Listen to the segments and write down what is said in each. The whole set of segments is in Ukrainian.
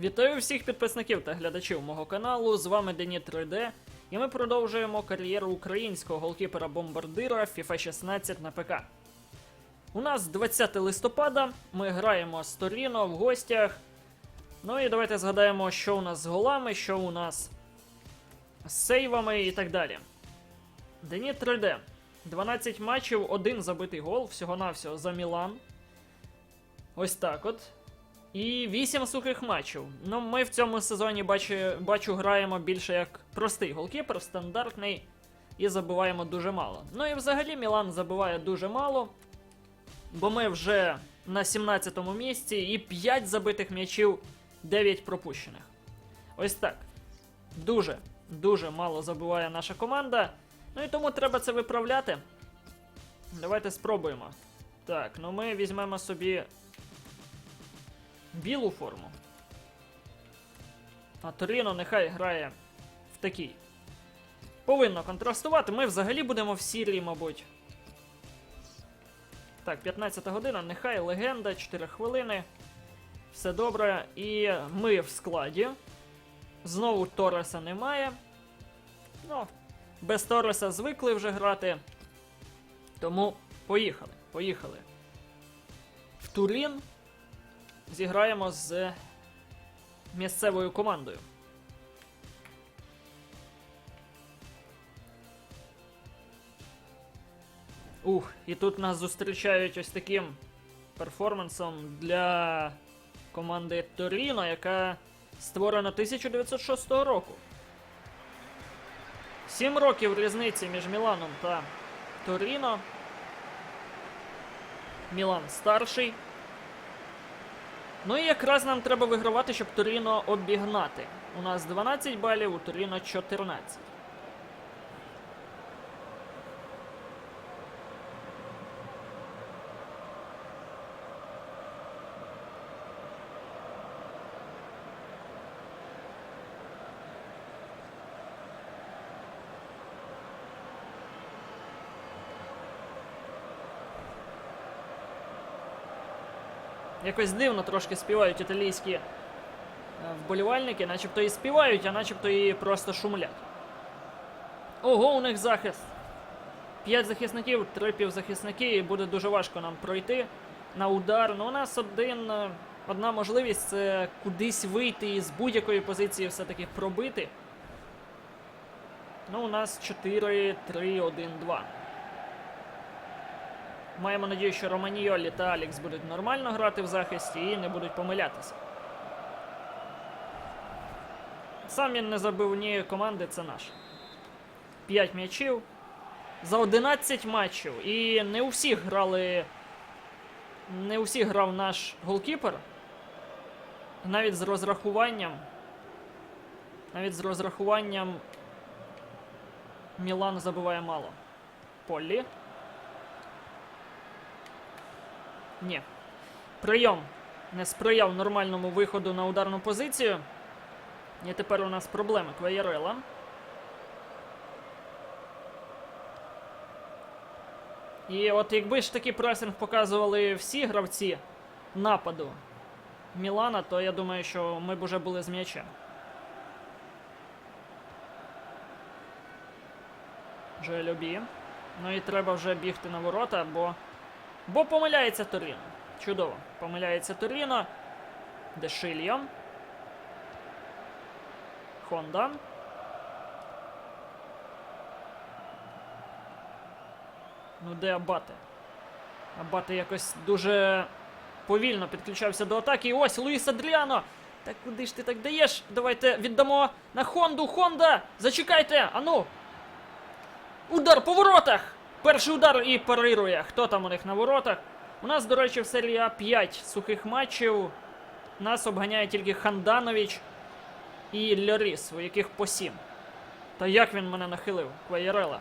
Вітаю всіх підписників та глядачів мого каналу. З вами Дені 3D, і ми продовжуємо кар'єру українського голкіпера-бомбардира FIFA 16 на ПК. У нас 20 листопада. Ми граємо з Торіно в гостях. Ну і давайте згадаємо, що у нас з голами, що у нас з сейвами і так далі. Дені 3D. 12 матчів, один забитий гол, всього-навсього за Мілан. Ось так от. І 8 сухих матчів. Ну, ми в цьому сезоні бачу, бачу, граємо більше як простий голкіпер, стандартний, і забиваємо дуже мало. Ну і взагалі Мілан забиває дуже мало, бо ми вже на 17-му місці і 5 забитих м'ячів, 9 пропущених. Ось так. Дуже, дуже мало забиває наша команда. Ну і тому треба це виправляти. Давайте спробуємо. Так, ну ми візьмемо собі білу форму. А Торіно нехай грає в такій. Повинно контрастувати. Ми взагалі будемо в сірій, мабуть. Так, 15 година, нехай легенда, 4 хвилини. Все добре. І ми в складі. Знову Тореса немає. Ну, без Тореса звикли вже грати. Тому поїхали. Поїхали. В Турін зіграємо з місцевою командою. Ух, і тут нас зустрічають ось таким перформансом для команди Торіно, яка створена 1906 року. Сім років різниці між Міланом та Торіно. Мілан старший. Ну і якраз нам треба вигравати, щоб Торіно обігнати. У нас 12 балів, у Торіно 14. Якось дивно трошки співають італійські е, вболівальники, начебто і співають, а начебто і просто шумлять. Ого, у них захист. П'ять захисників, три півзахисники, і буде дуже важко нам пройти на удар. Ну, у нас один, е, одна можливість це кудись вийти і з будь-якої позиції все-таки пробити. Ну, у нас 4, 3, 1, 2. Маємо надію, що Романійолі та Алікс будуть нормально грати в захисті і не будуть помилятися. Сам він не забив ні команди, це наш. 5 м'ячів. За 11 матчів. І не у всіх грали. Не у всіх грав наш голкіпер. Навіть з розрахуванням. Навіть з розрахуванням Мілан забиває мало. Полі. Ні. Прийом не сприяв нормальному виходу на ударну позицію. І тепер у нас проблеми Кваярела. І от якби ж такий пресинг показували всі гравці нападу Мілана, то я думаю, що ми б уже були з м'ячем. Джоелюбі. Ну і треба вже бігти на ворота, бо. Бо помиляється Торіно. Чудово. Помиляється Торіно. Дешильо. Хонда. Ну, де Абате? Абате якось дуже повільно підключався до атаки. І ось Луїс Адріано. Та куди ж ти так даєш? Давайте віддамо на Хонду. Хонда! Зачекайте! Ану! Удар по воротах! Перший удар і парирує. Хто там у них на воротах? У нас, до речі, в серії А 5 сухих матчів. Нас обганяє тільки Ханданович і Льоріс, у яких по 7. Та як він мене нахилив? Кваярела.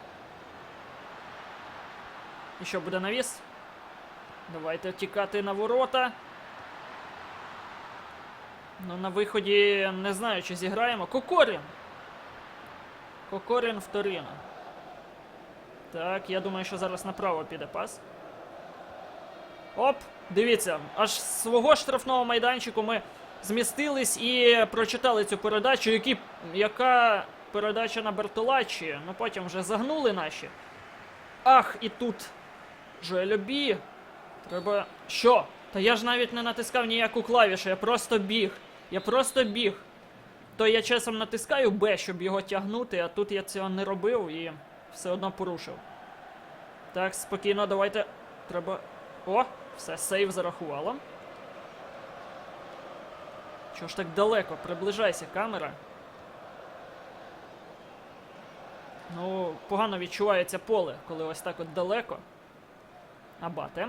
І що буде навіс? Давайте тікати на ворота. Ну, на виході не знаю, чи зіграємо. Кокорін! Кокорін в Торіно. Так, я думаю, що зараз направо піде пас. Оп! Дивіться, аж з свого штрафного майданчику ми змістились і прочитали цю передачу, які, яка передача на Бертолачі. Ну потім вже загнули наші. Ах, і тут. Жуелюбі. Треба. Що? Та я ж навіть не натискав ніяку клавішу, я просто біг. Я просто біг. То я часом натискаю Б, щоб його тягнути, а тут я цього не робив і все одно порушив. Так, спокійно, давайте. Треба. О, все, сейв зарахувало. Чого ж так далеко? Приближайся, камера. Ну, погано відчувається поле, коли ось так от далеко. Абате.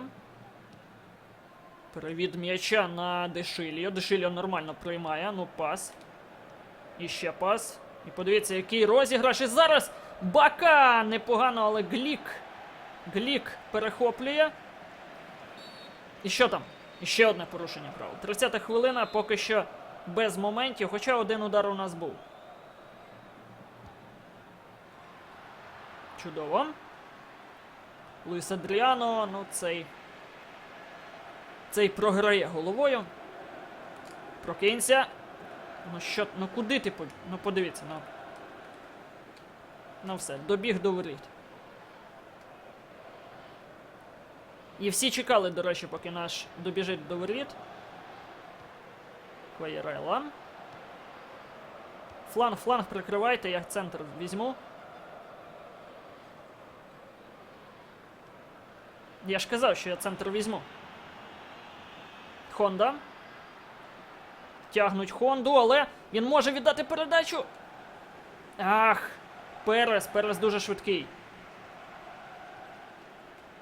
Перевід м'яча на Дешиліо. Дешиліо нормально приймає. Ну, пас. І ще пас. І подивіться, який розіграш. І зараз Бака! Непогано, але Глік. Глік перехоплює. І що там? Ще одне порушення правил. 30 хвилина поки що без моментів, хоча один удар у нас був. Чудово. Луїс Адріано, ну цей. Цей програє головою. Прокинься. Ну що, ну куди ти. Ну подивіться, ну. Ну все, добіг до воріт. І всі чекали, до речі, поки наш добіжить до воріт. Кваєрела. Фланг, фланг прикривайте, я центр візьму. Я ж казав, що я центр візьму. Хонда. Тягнуть Хонду, але він може віддати передачу. Ах, Перес, Перес дуже швидкий.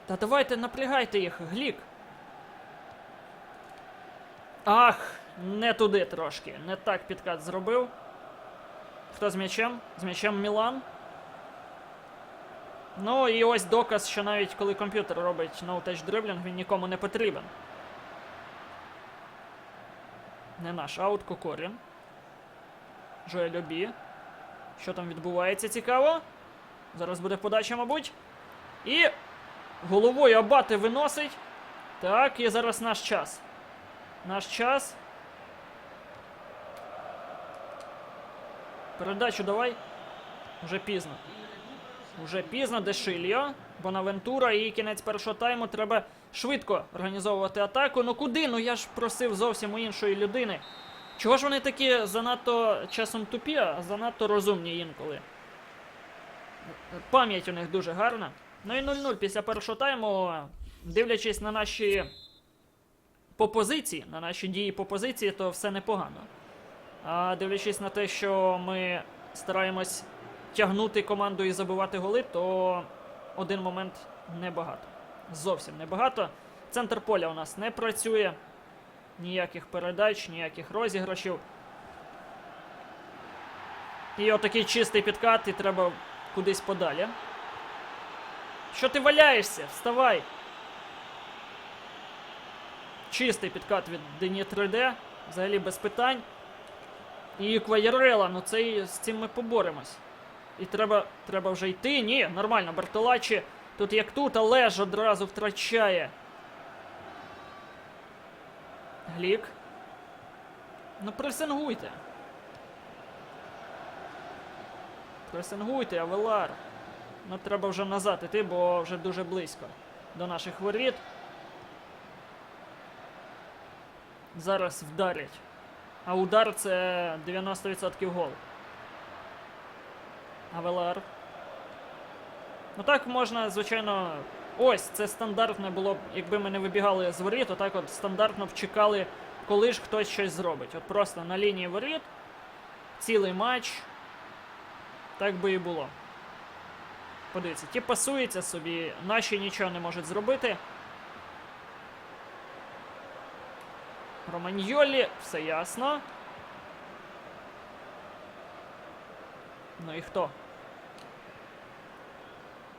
Та давайте напрягайте їх, Глік. Ах, не туди трошки. Не так підкат зробив. Хто з м'ячем? З м'ячем Мілан. Ну і ось доказ, що навіть коли комп'ютер робить no-touch dribbling, він нікому не потрібен. Не наш аут Кокорін. Жоель Обі. Що там відбувається цікаво? Зараз буде подача, мабуть. І головою Абати виносить. Так, і зараз наш час. Наш час. Передачу давай. Уже пізно. Уже пізно Дешильо, Бонавентура і кінець першого тайму. Треба швидко організовувати атаку. Ну куди? Ну я ж просив зовсім у іншої людини. Чого ж вони такі занадто часом тупі, а занадто розумні інколи? Пам'ять у них дуже гарна. Ну і 0-0 після першого тайму, дивлячись на наші по позиції, на наші дії по позиції, то все непогано. А дивлячись на те, що ми стараємось тягнути команду і забивати голи, то один момент небагато. Зовсім небагато. Центр поля у нас не працює. Ніяких передач, ніяких розіграшів. І отакий чистий підкат, і треба кудись подалі. Що ти валяєшся? Вставай! Чистий підкат від Дені 3D. Взагалі без питань. І Кваєрела, ну цей, з цим ми поборемось. І треба треба вже йти. Ні, нормально, Бартолачі тут як тут, але ж одразу втрачає. Глік. Ну пресингуйте. Пресингуйте, Авелар. Ну треба вже назад іти, бо вже дуже близько до наших воріт. Зараз вдарять. А удар це 90% гол. Авелар. Ну так можна, звичайно. Ось, це стандартне було б, якби ми не вибігали з воріт, отак от стандартно б чекали, коли ж хтось щось зробить. От просто на лінії воріт, цілий матч. Так би і було. Подивіться, ті пасуються собі, наші нічого не можуть зробити. Романьолі, все ясно. Ну і хто?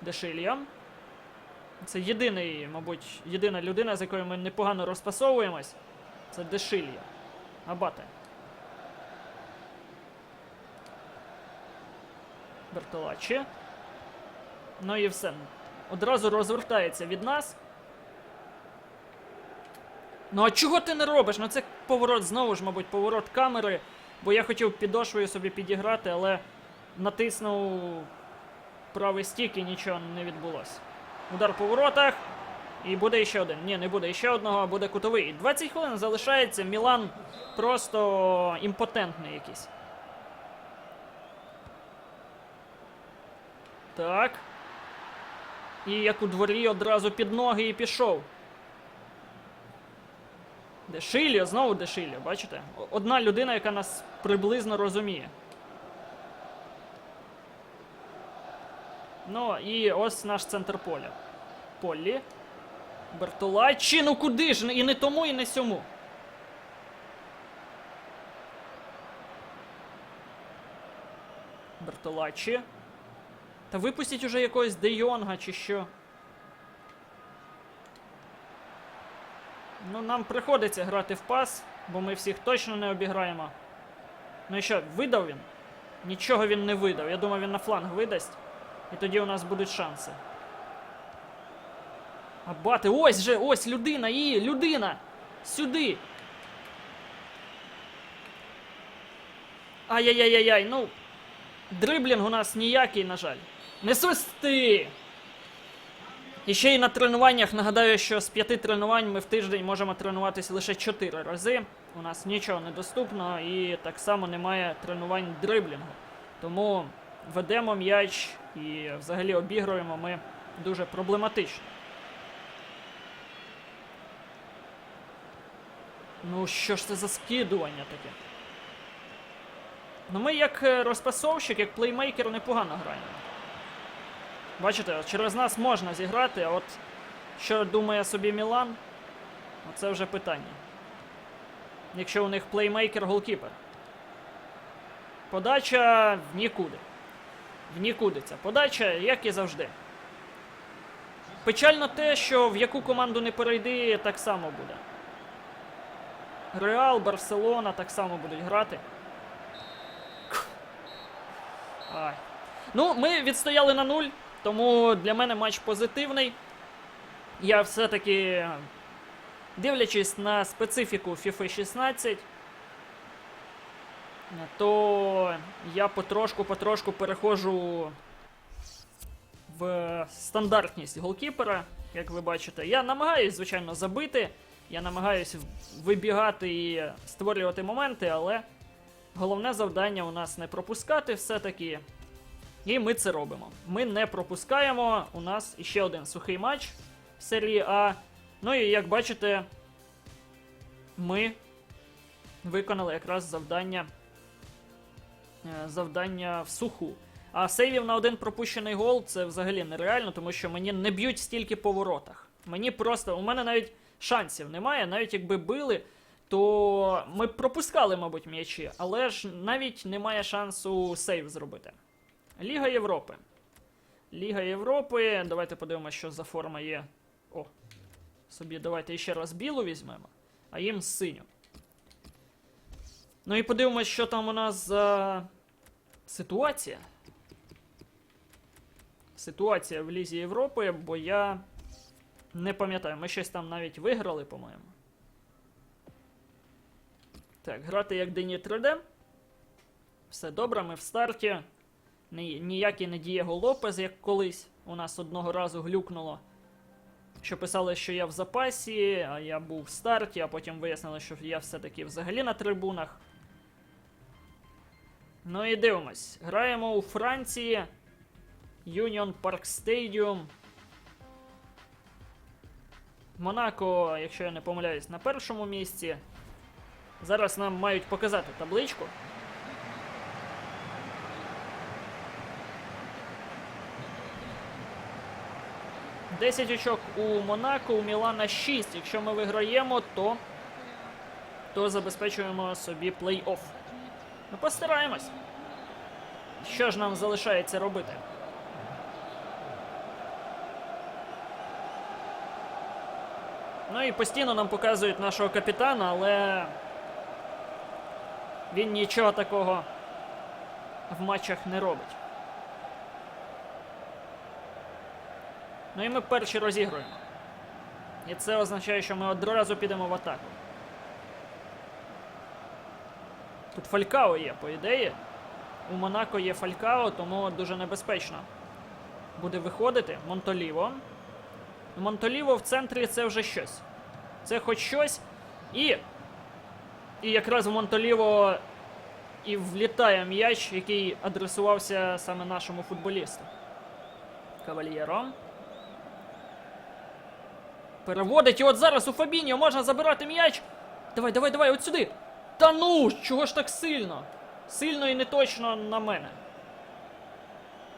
Дешилья. Це єдиний, мабуть, єдина людина, з якою ми непогано розпасовуємось. Це Дешилья. Абате. Бертолачі. Ну і все. Одразу розвертається від нас. Ну а чого ти не робиш? Ну це поворот знову ж, мабуть, поворот камери. Бо я хотів підошвою собі підіграти, але натиснув правий стік і нічого не відбулося. Удар по воротах. І буде ще один. Ні, не буде ще одного, а буде кутовий. 20 хвилин залишається. Мілан просто імпотентний якийсь. Так. І як у дворі одразу під ноги і пішов. Дешиліо, знову Дешиліо, бачите? Одна людина, яка нас приблизно розуміє. Ну, і ось наш центр поля. Полі. Бертолаччі, ну куди ж? І не тому, і не сьому. Бертолаччі. Та випустіть уже якогось Де Йонга чи що. Ну, нам приходиться грати в пас, бо ми всіх точно не обіграємо. Ну і що, видав він? Нічого він не видав. Я думаю, він на фланг видасть. І тоді у нас будуть шанси. А бати, ось же, ось людина, і людина! Сюди! Ай-яй-яй-яй, ну. Дриблінг у нас ніякий, на жаль. Не свисти! І ще й на тренуваннях нагадаю, що з п'яти тренувань ми в тиждень можемо тренуватися лише чотири рази. У нас нічого не доступно і так само немає тренувань дриблінгу. Тому ведемо м'яч і взагалі обігруємо ми дуже проблематично. Ну, що ж це за скидування таке? Ну, ми як е, розпасовщик, як плеймейкер непогано граємо. Бачите, через нас можна зіграти, а от що думає собі Мілан, оце вже питання. Якщо у них плеймейкер-голкіпер. Подача в нікуди. В нікуди ця подача, як і завжди. Печально те, що в яку команду не перейди, так само буде. Реал, Барселона так само будуть грати. Ай. Ну, ми відстояли на нуль, тому для мене матч позитивний. Я все-таки, дивлячись на специфіку FIFA 16, то я потрошку-потрошку переходжу в стандартність голкіпера, як ви бачите. Я намагаюсь, звичайно, забити. Я намагаюся вибігати і створювати моменти, але головне завдання у нас не пропускати все-таки. І ми це робимо. Ми не пропускаємо. У нас іще один сухий матч в серії А. Ну і як бачите, ми виконали якраз завдання. Е, Завдання в суху. А сейвів на один пропущений гол це взагалі нереально, тому що мені не б'ють стільки по воротах. Мені просто. У мене навіть шансів немає. Навіть якби били, то ми пропускали, мабуть, м'ячі, але ж навіть немає шансу сейв зробити. Ліга Європи. Ліга Європи. Давайте подивимося, що за форма є. О. Собі давайте ще раз білу візьмемо, а їм синю. Ну і подивимось, що там у нас за ситуація. Ситуація в Лізі Європи, бо я не пам'ятаю, ми щось там навіть виграли, по-моєму. Так, грати як Дені 3D. Все добре, ми в старті. Ні, ніякий не Дієго Лопез, як колись у нас одного разу глюкнуло. Що писали, що я в запасі, а я був в старті, а потім вияснили, що я все-таки взагалі на трибунах. Ну і дивимось. Граємо у Франції. Union Park Stadium. Монако, якщо я не помиляюсь, на першому місці. Зараз нам мають показати табличку. Десять очок у Монако, у Мілана 6. Якщо ми виграємо, то, то забезпечуємо собі плей-офф. Ну, постараємось. Що ж нам залишається робити? Ну і постійно нам показують нашого капітана, але він нічого такого в матчах не робить. Ну і ми перші розігруємо. І це означає, що ми одразу підемо в атаку. Тут Фалькао є, по ідеї. У Монако є Фалькао, тому дуже небезпечно. Буде виходити Монтоліво. Монтоліво в центрі це вже щось. Це хоч щось. І. І якраз в Монтоліво і влітає м'яч, який адресувався саме нашому футболісту. Кавальєро. Переводить. І от зараз у Фабіньо можна забирати м'яч. Давай, давай, давай, от сюди. Та ну, чого ж так сильно? Сильно і не точно на мене.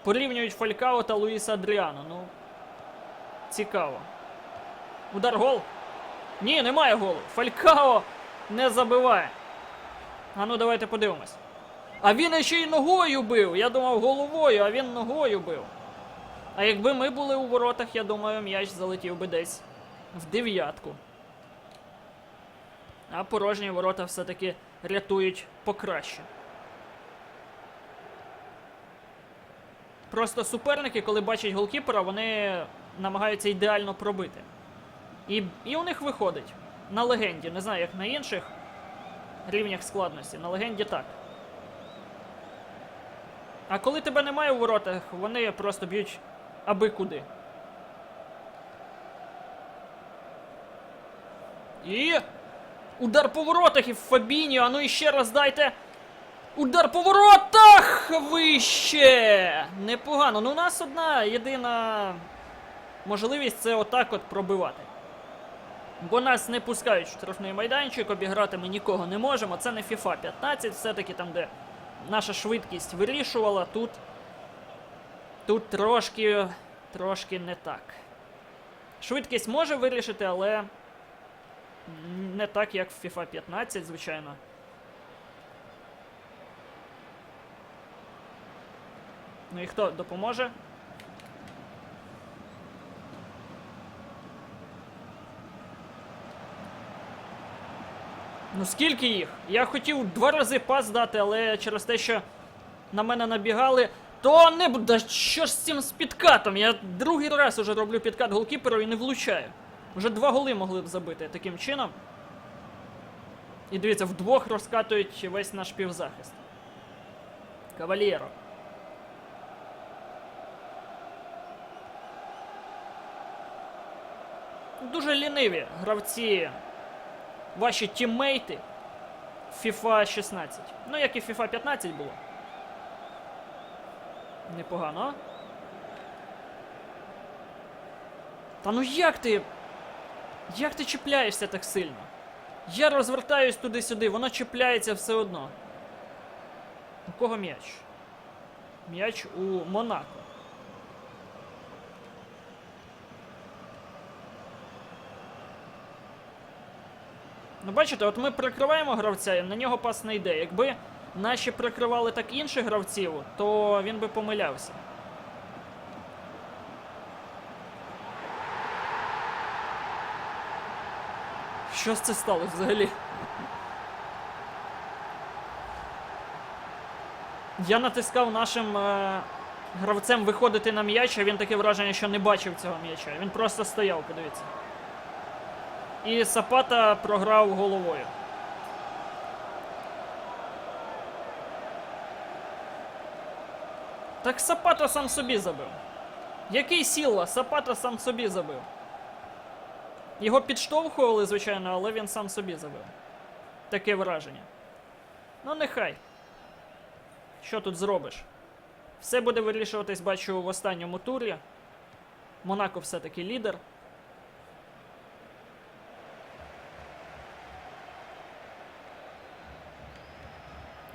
Порівнюють Фалькао та Луїса Адріано. Ну. Цікаво. Удар гол. Ні, немає голу. Фалькао не забиває. А ну давайте подивимось. А він ще й ногою бив. Я думав головою, а він ногою бив. А якби ми були у воротах, я думаю, м'яч залетів би десь в дев'ятку. А порожні ворота все-таки рятують покраще. Просто суперники, коли бачать голкіпера, вони намагаються ідеально пробити. І, і у них виходить. На легенді, не знаю, як на інших рівнях складності. На легенді так. А коли тебе немає у воротах, вони просто б'ють аби куди. І. Удар по воротах і Фабіньо. А ну і ще раз дайте. Удар по воротах! Вище! Непогано. Ну, у нас одна єдина можливість це отак от пробивати. Бо нас не пускають в штрафний майданчик, обіграти ми нікого не можемо. Це не FIFA 15, все-таки там, де наша швидкість вирішувала, тут. Тут трошки. трошки не так. Швидкість може вирішити, але не так, як в FIFA 15, звичайно. Ну і хто допоможе? Ну скільки їх? Я хотів два рази пас дати, але через те, що на мене набігали, то не буде. Що ж з цим з підкатом? Я другий раз уже роблю підкат голкіперу і не влучаю. Вже два голи могли б забити таким чином. І дивіться, вдвох розкатують весь наш півзахист. Кавалєро. Дуже ліниві гравці, ваші тіммейти FIFA 16. Ну, як і FIFA 15 було. Непогано. Та ну як ти. Як ти чіпляєшся так сильно? Я розвертаюсь туди-сюди, воно чіпляється все одно. У кого м'яч? М'яч у Монако. Ну, бачите, от ми прикриваємо гравця, і на нього пас не йде. Якби наші прикривали так інших гравців, то він би помилявся. Що ж це сталося взагалі? Я натискав нашим е, гравцем виходити на м'яч, а він таке враження, що не бачив цього м'яча. Він просто стояв, подивіться. І Сапата програв головою. Так Сапата сам собі забив. Який сіла? Сапата сам собі забив. Його підштовхували, звичайно, але він сам собі забив. Таке враження. Ну, нехай. Що тут зробиш? Все буде вирішуватись, бачу, в останньому турі. Монако все-таки лідер.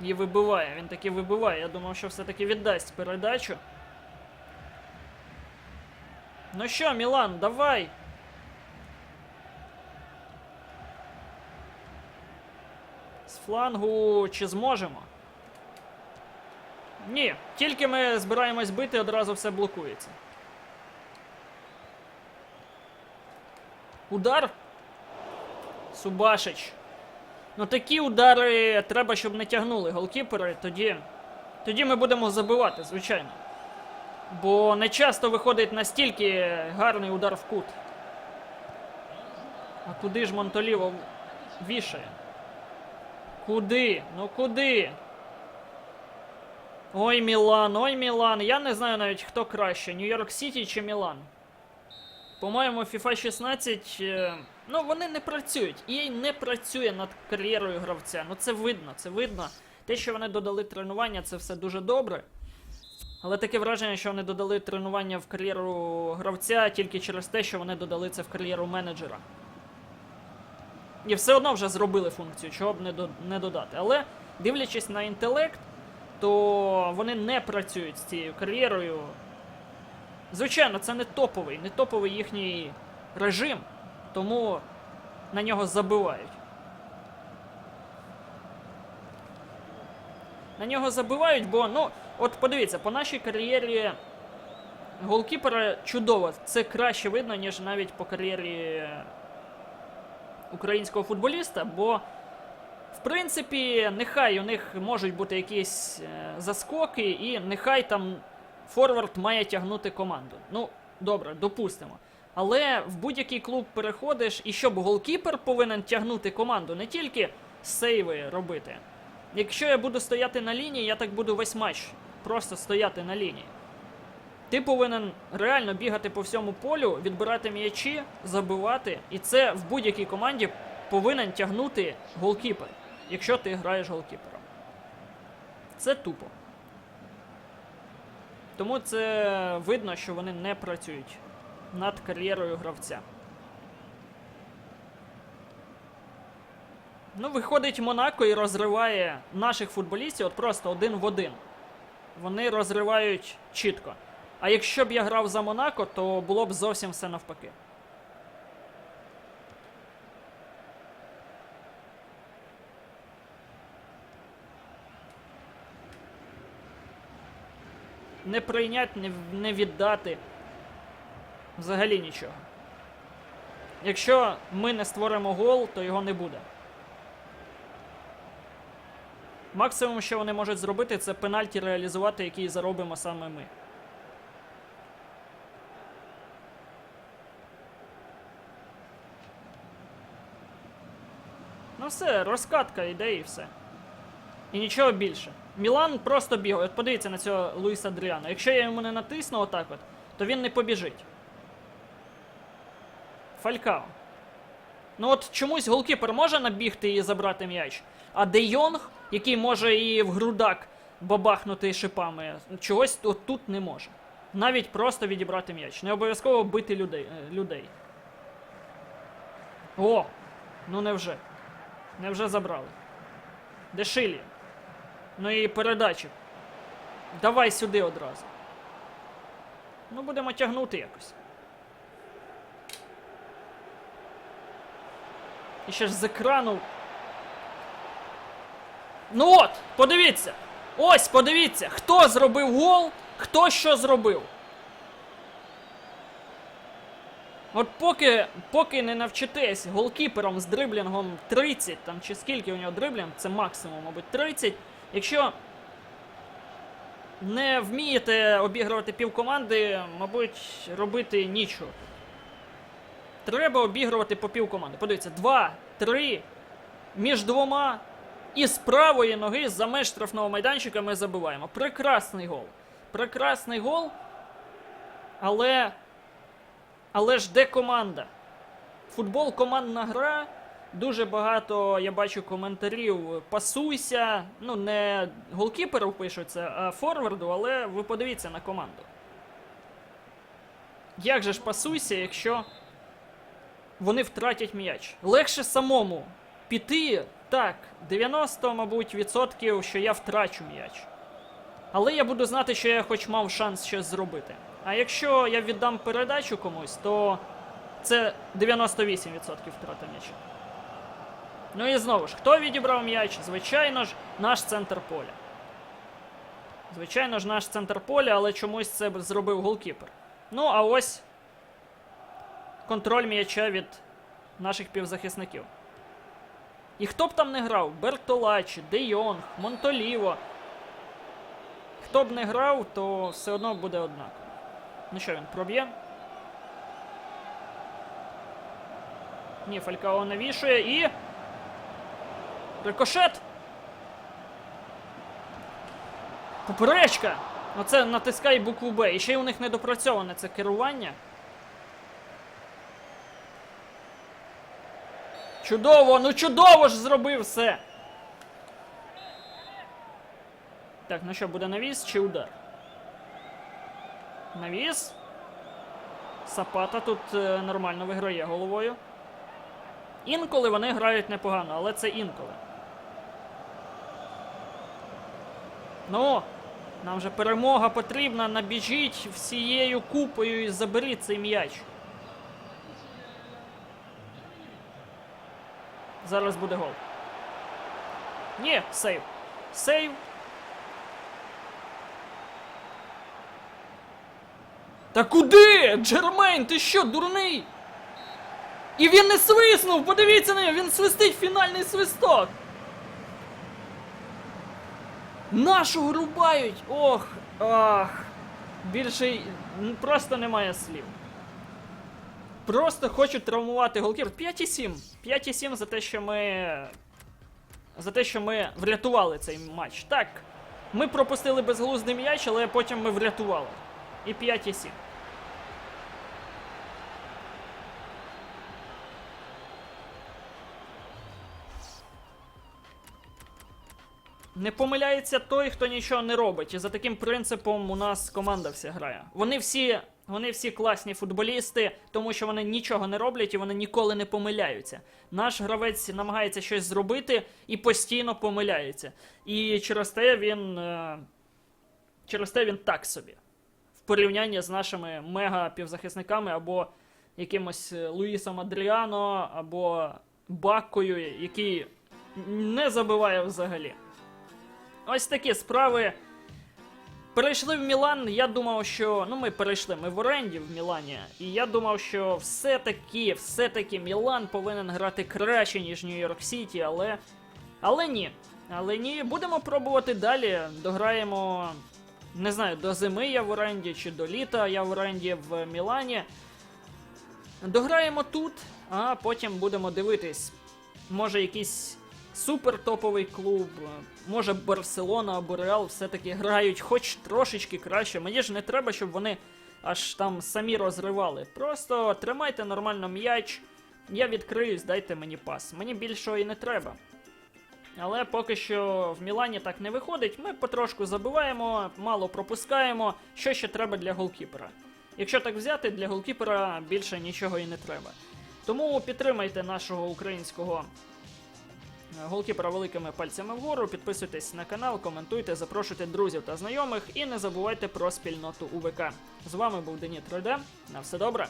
І вибиває, він таки вибиває. Я думав, що все-таки віддасть передачу. Ну що, Мілан, давай! Флангу чи зможемо? Ні, тільки ми збираємось бити, одразу все блокується. Удар. Субашич. Ну такі удари треба, щоб не тягнули голкіпери, тоді. Тоді ми будемо забивати, звичайно. Бо не часто виходить настільки гарний удар в кут. А куди ж Монтоліво вішає? Куди? Ну куди? Ой, Мілан, ой, Мілан. Я не знаю навіть хто краще, Нью-Йорк Сіті чи Мілан. По-моєму, FIFA 16. е, Ну, вони не працюють. EA не працює над кар'єрою гравця. Ну це видно, це видно. Те, що вони додали тренування, це все дуже добре. Але таке враження, що вони додали тренування в кар'єру гравця тільки через те, що вони додали це в кар'єру менеджера. І все одно вже зробили функцію, чого б не, до, не додати. Але дивлячись на інтелект, то вони не працюють з цією кар'єрою. Звичайно, це не топовий, не топовий їхній режим, тому на нього забивають. На нього забивають, бо, ну, от подивіться, по нашій кар'єрі голкіпера чудово. Це краще видно, ніж навіть по кар'єрі українського футболіста, бо, в принципі, нехай у них можуть бути якісь е, заскоки, і нехай там форвард має тягнути команду. Ну, добре, допустимо. Але в будь-який клуб переходиш, і щоб голкіпер повинен тягнути команду, не тільки сейви робити. Якщо я буду стояти на лінії, я так буду весь матч просто стояти на лінії. Ти повинен реально бігати по всьому полю, відбирати м'ячі, забивати, і це в будь-якій команді повинен тягнути голкіпер, якщо ти граєш голкіпером. Це тупо. Тому це видно, що вони не працюють над кар'єрою гравця. Ну, виходить Монако і розриває наших футболістів от просто один в один. Вони розривають чітко. А якщо б я грав за Монако, то було б зовсім все навпаки. Не прийняти, не, віддати. Взагалі нічого. Якщо ми не створимо гол, то його не буде. Максимум, що вони можуть зробити, це пенальті реалізувати, який заробимо саме ми. Ну все, розкатка йде і все. І нічого більше. Мілан просто бігає. От подивіться на цього Луїса Дріана. Якщо я йому не натисну отак от, то він не побіжить. Фалькао. Ну от чомусь голкіпер може набігти і забрати м'яч. А Де Йонг, який може і в грудак бабахнути шипами, чогось от тут не може. Навіть просто відібрати м'яч. Не обов'язково бити людей. е, людей. О! Ну невже. Невже забрали. Дешилі. Ну і передачі. Давай сюди одразу. Ну, будемо тягнути якось. І ще ж з екрану. Ну от, подивіться. Ось, подивіться, хто зробив гол, хто що зробив. От поки, поки не навчитесь голкіпером з дриблінгом 30, там чи скільки у нього дриблінг, це максимум, мабуть, 30. Якщо не вмієте обігрувати півкоманди, мабуть, робити нічого. Треба обігрувати по півкоманди. Подивіться, два, три, між двома. І з правої ноги за меж штрафного майданчика ми забиваємо. Прекрасний гол. Прекрасний гол. Але. Але ж де команда? Футбол командна гра. Дуже багато я бачу коментарів. Пасуйся. Ну, не голкіперу пишуться, а форварду, але ви подивіться на команду. Як же ж пасуйся, якщо вони втратять м'яч? Легше самому піти. Так, 90, мабуть, відсотків, що я втрачу м'яч. Але я буду знати, що я хоч мав шанс щось зробити. А якщо я віддам передачу комусь, то це 98% втрата м'яча. Ну і знову ж, хто відібрав м'яч? Звичайно ж, наш центр поля. Звичайно ж, наш центр поля, але чомусь це зробив голкіпер. Ну, а ось контроль м'яча від наших півзахисників. І хто б там не грав? Бертолачі, Де Йонг, Монтоліво. Хто б не грав, то все одно буде однаково. Ну що, він проб'є? Ні, Фалькао навішує і. Рикошет! Поперечка! Оце натискай букву Б. І ще й у них недопрацьоване це керування. Чудово! Ну чудово ж зробив все! Так, ну що, буде навіс чи удар? Навіс. Сапата тут е, нормально виграє головою. Інколи вони грають непогано, але це інколи. Ну, нам же перемога потрібна. Набіжіть всією купою і заберіть цей м'яч. Зараз буде гол. Ні, сейв. Сейв. Та куди? Джермейн, ти що, дурний? І він не свиснув! Подивіться на нього, він свистить фінальний свисток. Нашого рубають! Ох! Ах! Більше просто немає слів. Просто хочуть травмувати голків. 5,7. 5,7 за те, що ми. За те, що ми врятували цей матч. Так. Ми пропустили безглуздий м'яч, але потім ми врятували. І 5,7. Не помиляється той, хто нічого не робить. І за таким принципом у нас команда вся грає. Вони всі, вони всі класні футболісти, тому що вони нічого не роблять і вони ніколи не помиляються. Наш гравець намагається щось зробити і постійно помиляється. І через те він. е, Через те він так собі. В порівнянні з нашими мега-півзахисниками або якимось е, Луїсом Адріано, або Баккою, який не забиває взагалі. Ось такі справи. Перейшли в Мілан. Я думав, що. Ну, ми перейшли, ми в оренді в Мілані. І я думав, що все-таки, все-таки Мілан повинен грати краще, ніж Нью-Йорк Сіті, але. Але ні. Але ні, будемо пробувати далі. Дограємо. Не знаю, до зими я в оренді чи до літа я в оренді в Мілані. Дограємо тут, а потім будемо дивитись. Може, якийсь супер топовий клуб, може Барселона або Реал все-таки грають хоч трошечки краще. Мені ж не треба, щоб вони аж там самі розривали. Просто тримайте нормально м'яч. Я відкриюсь, дайте мені пас. Мені більшого і не треба. Але поки що в Мілані так не виходить. Ми потрошку забиваємо, мало пропускаємо. Що ще треба для голкіпера? Якщо так взяти, для голкіпера більше нічого і не треба. Тому підтримайте нашого українського голкіпера великими пальцями вгору, підписуйтесь на канал, коментуйте, запрошуйте друзів та знайомих і не забувайте про спільноту УВК. З вами був Деніт 3D. На все добре.